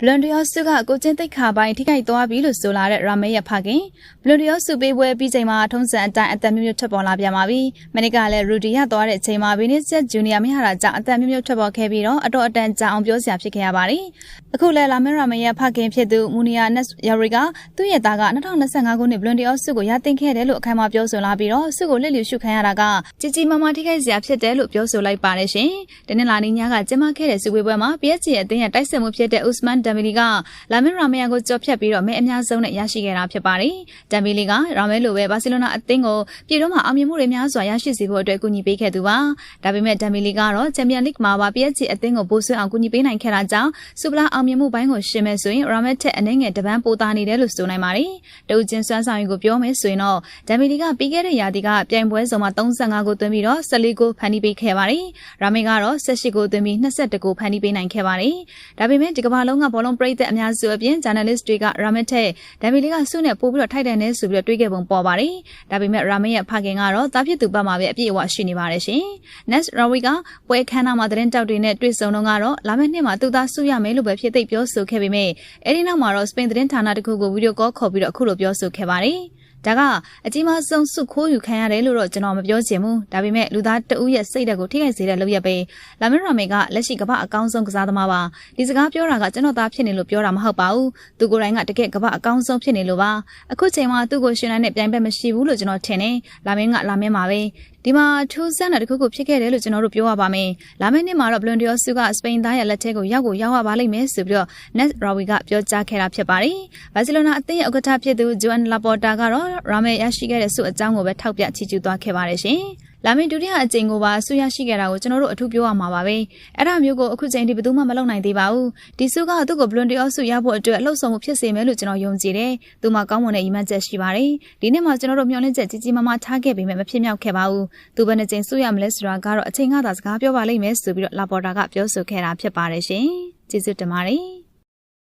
ဘလွန်ဒီယောစုကကိုချင်းတိတ်ခါပိုင်းထိခိုက်သွားပြီလို့ဆိုလာတဲ့ရာမဲရဲ့ဖခင်ဘလွန်ဒီယောစုပေးပွဲပြီးချိန်မှာထုံးစံအတိုင်းအသက်မျိုးမျိုးထွက်ပေါ်လာပြန်ပါပြီမနစ်ကလည်းရူဒီရသွားတဲ့အချိန်မှာဘီနစ်ဆက်ဂျူနီယာမဟာရာကြောင့်အသက်မျိုးမျိုးထွက်ပေါ်ခဲ့ပြီးတော့အတော်အတန်ကြာအောင်ပြောစရာဖြစ်ခဲ့ရပါတယ်အခုလည်းလာမဲရာမဲရဲ့ဖခင်ဖြစ်သူမူနီယာနက်ယာရီကသူ့ရဲ့သားက2025ခုနှစ်ဘလွန်ဒီယောစုကိုရသိမ်းခဲ့တယ်လို့အခိုင်အမာပြောဆိုလာပြီးတော့စုကိုလက်လျူရှုခံရတာကကြီးကြီးမားမားထိခိုက်စရာဖြစ်တယ်လို့ပြောဆိုလိုက်ပါတယ်ရှင်တနင်္လာနေ့ညကကျင်းပခဲ့တဲ့စုဝေးပွဲမှာ PSG အသင်းရဲ့တိုက်စစ်မှုဖြစ်တဲ့ Usman Dembele ကလာမင်ရာမယာကိုကြော်ဖြတ်ပြီးတော့မဲအများဆုံးနဲ့ရရှိခဲ့တာဖြစ်ပါတယ်။ဒမ်ဘီလီကရာမဲလိုပဲဘာစီလိုနာအသင်းကိုပြည်တော်မှာအောင်မြင်မှုတွေများစွာရရှိစေဖို့အတွက်ကူညီပေးခဲ့သူပါ။ဒါပေမဲ့ဒမ်ဘီလီကတော့ချန်ပီယံလိဂ်မှာပါ PSG အသင်းကိုပိုဆွဲအောင်ကူညီပေးနိုင်ခဲ့တာကြောင့်စူပလာအောင်မြင်မှုပိုင်းကိုရှင်းမဲ့ဆိုရင်ရာမဲထက်အနှဲငယ်တပန်းပိုသားနေတယ်လို့ဆိုနိုင်ပါတယ်။တဦးချင်းစွမ်းဆောင်ရည်ကိုပြောမယ်ဆိုရင်တော့ဒမ်ဘီလီကပြီးခဲ့တဲ့ရာသီကပြိုင်ပွဲစုံမှာ35ဂိုးသွင်းပြီးတော့14ဂိုးဖန်တီးပေးခဲ့ပါတယ်။ရာမဲကတော့18ဂိုးသွင်းပြီး22ဂိုးဖန်တီးပေးနိုင်ခဲ့ပါတယ်။ဒါပေမဲ့ဒီကမ္ဘာလုံးကဘောလုံးပရိသတ်အများစုအပြင် journalist တွေကရာမက်ထက်ဒမ်ဘီလီကစုနဲ့ပို့ပြီးတော့ထိုက်တန်နေဆိုပြီးတော့တွေးခဲ့ပုံပေါ်ပါတယ်။ဒါပေမဲ့ရာမက်ရဲ့ဖခင်ကတော့တားဖြစ်သူဘက်မှာပဲအပြည့်အဝရှိနေပါတယ်ရှင်။ Next Rawi ကပွဲခန်းနာမှာသတင်းတောက်တွေနဲ့တွေ့ဆုံတော့ကတော့လာမယ့်နှစ်မှာသူသားစုရမယ်လို့ပဲဖြစ်သိပြောဆိုခဲ့ပေမဲ့အဲဒီနောက်မှာတော့စပိန်သတင်းဌာနတစ်ခုကိုဗီဒီယိုကောခေါ်ပြီးတော့အခုလိုပြောဆိုခဲ့ပါတယ်။ ဒါကအကြီးမားဆုံးစုခိုးယူခံရတယ်လို့တော့ကျွန်တော်မပြောချင်ဘူးဒါပေမဲ့လူသားတဦးရဲ့စိတ်ဓာတ်ကိုထိခိုက်စေတဲ့လုပ်ရက်ပဲလာမင်းရာမေကလက်ရှိကမ္ဘာအကောင်းဆုံးကစားသမားပါဒီစကားပြောတာကကျွန်တော်သားဖြစ်နေလို့ပြောတာမဟုတ်ပါဘူးသူကိုယ်တိုင်ကတကယ်ကမ္ဘာအကောင်းဆုံးဖြစ်နေလို့ပါအခုချိန်မှာသူ့ကိုရှင်နိုင်တဲ့ပြိုင်ဘက်မရှိဘူးလို့ကျွန်တော်ထင်တယ်လာမင်းကလာမင်းပါပဲဒီမှာထူးဆန်းတဲ့တစ်ခုခုဖြစ်ခဲ့တယ်လို့ကျွန်တော်တို့ပြောရပါမယ်။လာမယ့်နှစ်မှာတော့ဘလွန်ဒီယောစုကစပိန်သားရဲ့လက်ထဲကိုရောက်ကိုရောက်ရပါလိမ့်မယ်ဆိုပြီးတော့ Net Rawi ကပြောကြားခဲ့တာဖြစ်ပါတယ်။ဘာစီလိုနာအသင်းရဲ့ဥက္ကဋ္ဌဖြစ်သူ Joan Laporta ကတော့ရာမဲရရှိခဲ့တဲ့ဆုအကြောင်းကိုပဲထောက်ပြချီးကျူးသွားခဲ့ပါတယ်ရှင်။လာမယ့်ဒုတိယအကြိမ်ကိုပါဆုရရှိခဲ့တာကိုကျွန်တော်တို့အထူးပြောရမှာပါပဲအဲ့ဒါမျိုးကိုအခုချိန်ထိဘယ်သူမှမလုပ်နိုင်သေးပါဘူးဒီဆုကသူ့ကိုဘလွန်တီအော့ဆုရဖို့အတွက်အလှုပ်ဆောင်မှုဖြစ်စေမယ်လို့ကျွန်တော်ယုံကြည်တယ်သူမှကောင်းမွန်တဲ့ရည်မှန်းချက်ရှိပါတယ်ဒီနေ့မှကျွန်တော်တို့မျှော်လင့်ချက်ကြီးကြီးမားမားထားခဲ့ပေမဲ့မဖြစ်မြောက်ခဲ့ပါဘူးသူဘယ်နှကြိမ်ဆုရမလဲဆိုတာကတော့အချိန်ကသာစကားပြောပါလိမ့်မယ်ဆိုပြီးတော့လာပေါ်တာကပြောဆိုခဲ့တာဖြစ်ပါတယ်ရှင်ကျေးဇူးတင်ပါတယ်